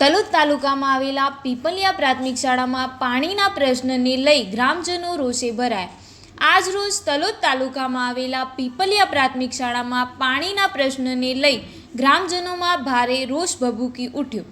તલોદ તાલુકામાં આવેલા પીપલિયા પ્રાથમિક શાળામાં પાણીના પ્રશ્નને લઈ ગ્રામજનો રોષે ભરાયા. આજ રોજ તલોદ તાલુકામાં આવેલા પીપલિયા પ્રાથમિક શાળામાં પાણીના પ્રશ્નને લઈ ગ્રામજનોમાં ભારે રોષ ભભૂકી ઉઠ્યો.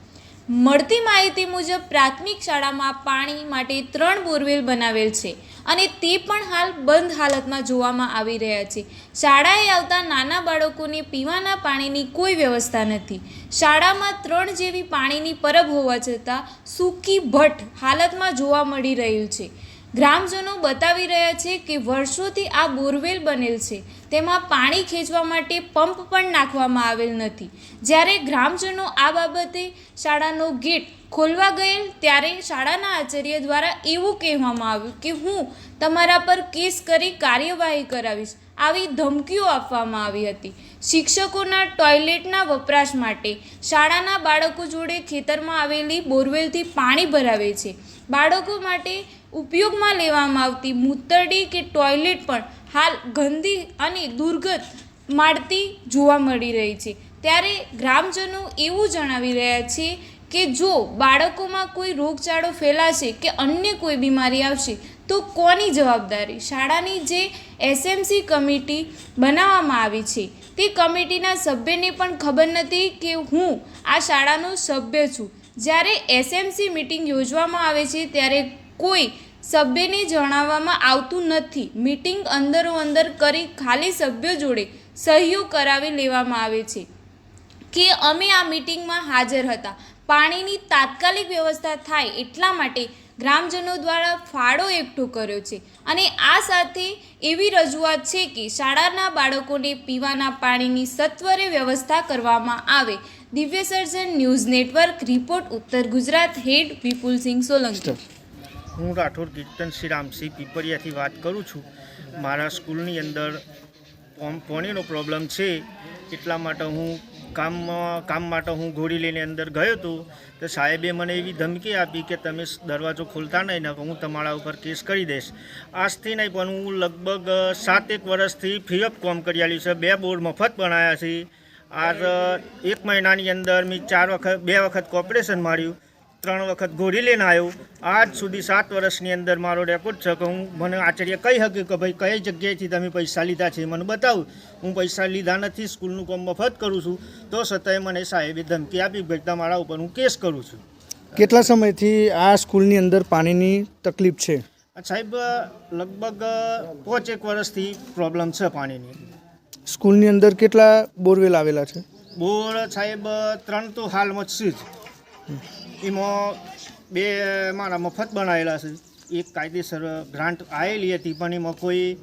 મળતી માહિતી મુજબ પ્રાથમિક શાળામાં પાણી માટે ત્રણ બોરવેલ બનાવેલ છે અને તે પણ હાલ બંધ હાલતમાં જોવામાં આવી રહ્યા છે. શાળાએ આવતા નાના બાળકોને પીવાના પાણીની કોઈ વ્યવસ્થા નથી. શાળામાં ત્રણ જેવી પાણીની પરબ હોવા છતાં સૂકી ભટ્ટ હાલતમાં જોવા મળી રહ્યું છે. ગ્રામજનો બતાવી રહ્યા છે કે વર્ષોથી આ બોરવેલ બનેલ છે. તેમાં પાણી ખેંચવા માટે પંપ પણ નાખવામાં આવેલ નથી. જ્યારે ગ્રામજનો આ બાબતે શાળાનો ગેટ ખોલવા ગયેલ ત્યારે શાળાના આચાર્ય દ્વારા એવું કહેવામાં આવ્યું કે હું તમારા પર કેસ કરી કાર્યવાહી કરાવીશ. આવી ધમકીઓ આપવામાં આવી હતી. શિક્ષકોના ટોયલેટના વપરાશ માટે શાળાના બાળકો જોડે ખેતરમાં આવેલી બોરવેલથી પાણી ભરાવે છે. બાળકો માટે ઉપયોગમાં લેવામાં આવતી મૂતરડી કે ટોયલેટ પણ હાલ ગંદી અને દુર્ગંધ માળતી જોવા મળી રહી છે. ત્યારે ગ્રામજનો એવું જણાવી રહ્યા છે કે જો બાળકોમાં કોઈ રોગચાળો ફેલાશે કે અન્ય કોઈ બીમારી આવશે તો કોની જવાબદારી? શાળાની જે એસએમસી કમિટી બનાવવામાં આવી છે, તે કમિટીના સભ્યને પણ ખબર નથી કે હું આ શાળાનો સભ્ય છું. જ્યારે એસએમસી મિટિંગ યોજવામાં આવે છે, ત્યારે કોઈ સભ્યને જણાવવામાં આવતું નથી. મિટિંગ અંદરો અંદર કરી ખાલી સભ્યો જોડે સહીઓ કરાવી લેવામાં આવે છે કે અમે આ મિટિંગમાં હાજર હતા. પાણીની તાત્કાલિક વ્યવસ્થા થાય એટલા માટે ગ્રામજનો દ્વારા ફાળો એકઠો કર્યો છે. અને આ સાથે એવી રજૂઆત છે કે શાળાના બાળકોને પીવાના પાણીની સત્વરે વ્યવસ્થા કરવામાં આવે. દિવ્ય સર્જન ન્યૂઝ નેટવર્ક રિપોર્ટ ઉત્તર ગુજરાત હેડ વિપુલસિંહ સોલંકી. હું રાઠોડ કીર્તન શ્રી રામસિંહ પીપરિયાથી વાત કરું છું. મારા સ્કૂલની અંદર પાણીનો પ્રોબ્લેમ છે. એટલા માટે હું કામ કામ માટે હું ઘોડી લઈને અંદર ગયો હતો, તો સાહેબે મને એવી ધમકી આપી કે તમે દરવાજો ખોલતા નહીં ને હું તમારા ઉપર કેસ કરી દઈશ. આજથી નહીં, પણ હું લગભગ સાત એક વર્ષથી ફ્રી ઓફ કોમ કરી આવ્યું છે. બે બોર્ડ મફત બનાવ્યા છે. આજ એક મહિનાની અંદર મેં ચાર વખત બે વખત કોર્પોરેશન માર્યું. ત્રણ વખત ઘોડી લઈને આવ્યો. આજ સુધી સાત વર્ષની અંદર મારો રેકોર્ડ છે કે હું મને આચાર્ય કહી શક્યું કે ભાઈ કઈ જગ્યાએથી તમે પૈસા લીધા છે મને બતાવું. હું પૈસા લીધા નથી સ્કૂલનું કામ મફત કરું છું. તો છતાંય મને સાહેબે ધમકી આપી ભાઈ તમારા ઉપર હું કેસ કરું છું. કેટલા સમયથી આ સ્કૂલની અંદર પાણીની તકલીફ છે? સાહેબ લગભગ પાંચ એક વર્ષથી પ્રોબ્લેમ છે પાણીની. સ્કૂલની અંદર કેટલા બોરવેલ આવેલા છે? બોર સાહેબ ત્રણ તો હાલમાં જ છે જ. એમાં બે મારા મફત બનાવેલા છે. એક કાયદેસર ગ્રાન્ટ આવેલી હતી પણ એમાં કોઈ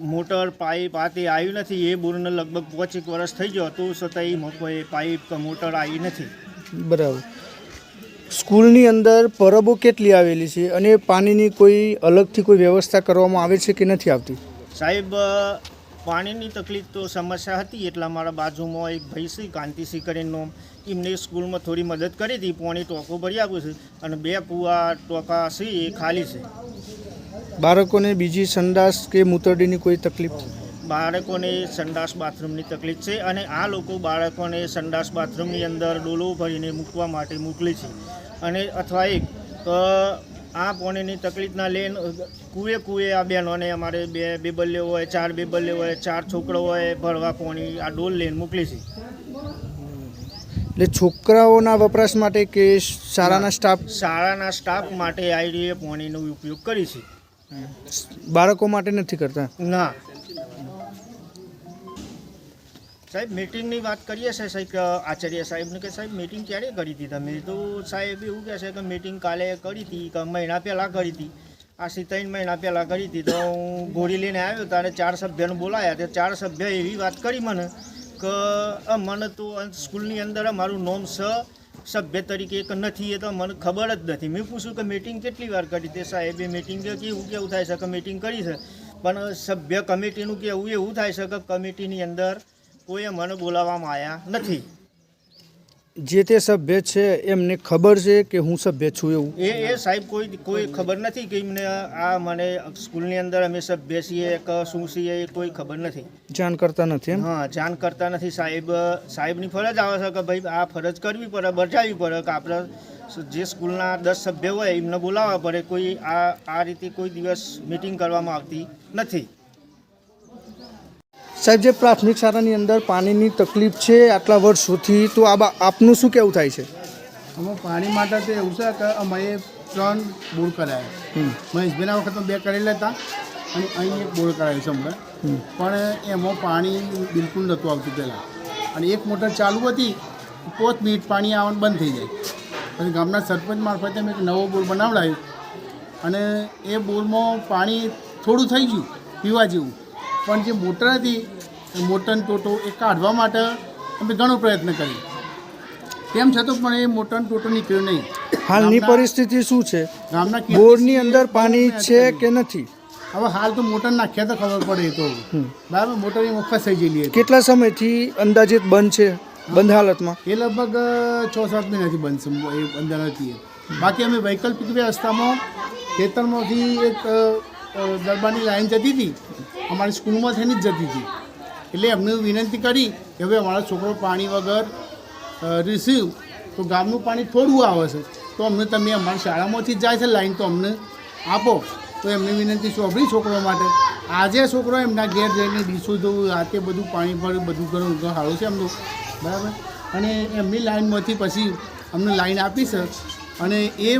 મોટર પાઇપ આ તે આવ્યું નથી. એ બોરને લગભગ પાંચેક વર્ષ થઈ ગયો તો છતાં એમાં કોઈ પાઇપ કે મોટર આવી નથી. બરાબર. સ્કૂલની અંદર પરબો કેટલી આવેલી છે? અને પાણીની કોઈ અલગથી કોઈ વ્યવસ્થા કરવામાં આવે છે કે નથી આવતી? સાહેબ પાણીની તકલીફ તો સમસ્યા હતી એટલા મારા બાજુમાં એક ભાઈ છે કાંતિસિંહ કરીને એમને સ્કૂલમાં થોડી મદદ કરી હતી પોણી ટોકો ભરી આપ્યું છે અને બે કુવા ટોકા છે એ ખાલી છે. બાળકોને બીજી સંડાસ કે મૂતરડીની કોઈ તકલીફ? બાળકોને સંડાસ બાથરૂમની તકલીફ છે અને આ લોકો બાળકોને સંડાસ બાથરૂમની અંદર ડોલો ભરીને મૂકવા માટે મોકલે છે. અને અથવા એક આ પાણીની તકલીફના લેન કુએ કુએ આ બહેનોને અમારે બે બેબલ્યો હોય ચાર બેબલ્યો હોય ચાર છોકરો હોય ભરવા પોણી આ ડોલ લઈને મોકલી છે. એટલે છોકરાઓના વપરાશ માટે કે શાળાના સ્ટાફ શાળાના સ્ટાફ માટે આઈડીએ પોણીનો ઉપયોગ કરી છે. બાળકો માટે નથી કરતા? ના સાહેબ મીટિંગની વાત કરીએ છે સાહેબ આચાર્ય સાહેબને કે સાહેબ મીટિંગ ક્યારે કરી હતી તમે? તો સાહેબ એવું કહે છે કે મીટિંગ કાલે કરી હતી મહિના પહેલાં કરી હતી. આ ત્રણ મહિના પહેલાં કરી હતી. તો હું ગોળી લઈને આવ્યો ત્યારે ચાર સભ્યને બોલાયા. તે ચાર સભ્ય એવી વાત કરી મને કે મને તો સ્કૂલની અંદર મારું નોમ સ સભ્ય તરીકે એક નથી, એ તો મને ખબર જ નથી. મેં પૂછ્યું કે મીટિંગ કેટલી વાર કરી? તે સાહેબે મીટિંગ કેવું કેવું થાય છે? કે મીટિંગ કરી છે. પણ સભ્ય કમિટીનું કેવું, એવું થાય છે કે કમિટીની અંદર કોઈએ મને બોલાવવામાં આવ્યા નથી. જે તે સભ્ય છે એમને ખબર છે કે હું સભ્ય છું એવું? એ એ સાહેબ કોઈ કોઈ ખબર નથી કે એમને આ મને સ્કૂલની અંદર અમે સભ્ય છીએ કે શું છીએ એ કોઈ ખબર નથી. જાણ કરતા નથી હા જાણ કરતા નથી સાહેબ. સાહેબની ફરજ આવે છે કે ભાઈ આ ફરજ કરવી પડે બજાવવી પડે કે આપણે જે સ્કૂલના દસ સભ્ય હોય એમને બોલાવવા પડે. કોઈ આ આ રીતે કોઈ દિવસ મિટિંગ કરવામાં આવતી નથી. સાહેબ જે પ્રાથમિક શાળાની અંદર પાણીની તકલીફ છે આટલા વર્ષોથી તો આ આપનું શું કેવું થાય છે? અમે પાણી માટે તો એવું છે કે અમે ત્રણ બોર કરાયા. મહેશભાઈના વખતમાં બે કરેલા હતા અને અહીં એક બોર કરાયું છે હમણાં પણ એમાં પાણી બિલકુલ નહોતું આવતું પહેલાં. અને એક મોટર ચાલુ હતી પોત મિનિટ પાણી આવવાનું બંધ થઈ જાય. પછી ગામના સરપંચ મારફતે અમે એક નવો બોર બનાવડાવ્યો અને એ બોરમાં પાણી થોડું થઈ ગયું પીવા જેવું. પણ જે મોટર હતી એ મોટરનો ટોટો એ કાઢવા માટે અમે ઘણો પ્રયત્ન કર્યો. તેમ છતાં પણ એ મોટન ટોટો નીકળ્યો નહીં. હાલની પરિસ્થિતિ શું છે? ગામના બોરની અંદર પાણી છે કે નથી? હવે હાલ તો મોટર નાખ્યા તો ખબર પડે તો. બરાબર મોટર એ વખત થઈ ગયેલી કેટલા સમયથી અંદાજિત બંધ છે? બંધ હાલતમાં? એ લગભગ છ સાત મહિનાથી બનશે એ અંદર હતી બાકી અમે વૈકલ્પિક વ્યવસ્થામાં ખેતરમાંથી એક દરબારની લાઈન જતી હતી. અમારી સ્કૂલમાં થઈને જ જતી હતી. એટલે એમને વિનંતી કરી કે હવે અમારો છોકરો પાણી વગર રિસીવ તો ગામનું પાણી થોડું આવે છે. તો અમને તમે અમારી શાળામાંથી જાય છે લાઈન, તો અમને આપો. તો એમની વિનંતી સોંપડી છોકરો માટે. આજે છોકરો એમના ઘેર જઈને ડીશો ધોવું, રાતે બધું પાણી ભર બધું કરવું સારું છે એમનું. બરાબર? અને એમની લાઈનમાંથી પછી અમને લાઈન આપી છે. અને એ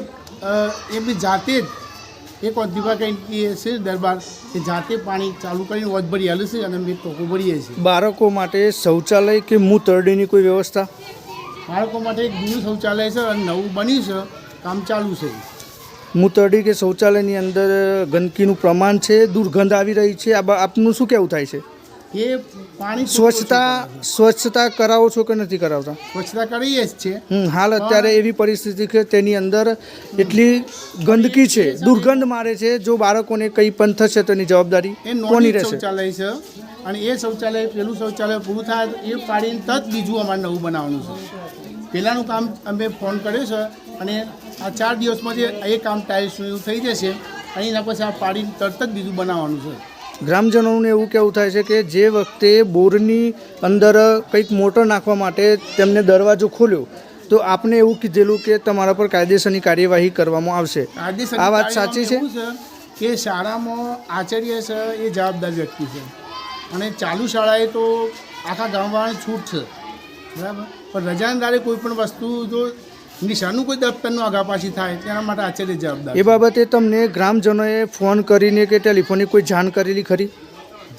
એ બી જાતે જ એક દીવા કંઈ છે દરબાર કે જાતે પાણી ચાલુ કરીને વોચ ભરી હાલે છે અને અમે ટોકો ભરીએ છીએ. બાળકો માટે શૌચાલય કે મૂતરડીની કોઈ વ્યવસ્થા? બાળકો માટે એક જૂનું શૌચાલય છે અને નવું બન્યું છે કામ ચાલુ છે. મૂતરડી કે શૌચાલયની અંદર ગંદકીનું પ્રમાણ છે દુર્ગંધ આવી રહી છે આ આપનું શું કેવું થાય છે? એ પાણી સ્વચ્છતા સ્વચ્છતા કરાવો છો કે નથી કરાવતા? સ્વચ્છતા કરીએ જ છે હાલ અત્યારે એવી પરિસ્થિતિ કે તેની અંદર એટલી ગંદકી છે દુર્ગંધ મારે છે જો બાળકોને કંઈ પણ થશે તો એની જવાબદારી એ કોની રહેશે? શૌચાલય છે અને એ શૌચાલય પેલું શૌચાલય પૂરું થાય એ પાડીને તત બીજું અમારે નવું બનાવવાનું છે. પહેલાંનું કામ અમે ફોન કર્યો છે અને આ ચાર દિવસમાં જે એ કામ ટાઇલ્સનું એવું થઈ જશે અને એના પછી આ પાડીને તરત જ બીજું બનાવવાનું છે. ગ્રામજનોને એવું કહેવું થાય છે કે જે વખતે બોરની અંદર કંઈક મોટર નાખવા માટે તેમને દરવાજો ખોલ્યો તો આપને એવું કીધેલું કે તમારા પર કાયદેસરની કાર્યવાહી કરવામાં આવશે. આ વાત સાચી છે? કે શાળામાં આચાર્ય છે એ જવાબદાર વ્યક્તિ છે. અને ચાલુ શાળાએ તો આખા ગામવાળાને છૂટ છે. બરાબર? પણ રજાના કોઈ પણ વસ્તુ જો નિશાનનું કોઈ દફતરનું આગા પાછી થાય તેના માટે આચાર્ય જવાબદાર એ બાબતે તમને ગ્રામજનોએ ફોન કરીને કે ટેલિફોનની કોઈ જાણ કરેલી ખરી?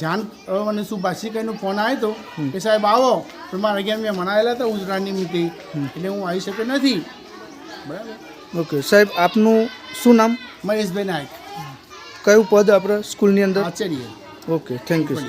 જાન મને શું મને સુભાષિકાઈનો ફોન આવ્યો હતો કે સાહેબ આવો પણ મારા ગયા મેં મનાયેલા હતા ઉજરાની મીટિંગ એટલે હું આવી શક્યો નથી. બરાબર. ઓકે સાહેબ આપનું શું નામ? મહેશભાઈ નાયક. કયું પદ આપણે સ્કૂલની અંદર? આચાર્ય. Okay thank you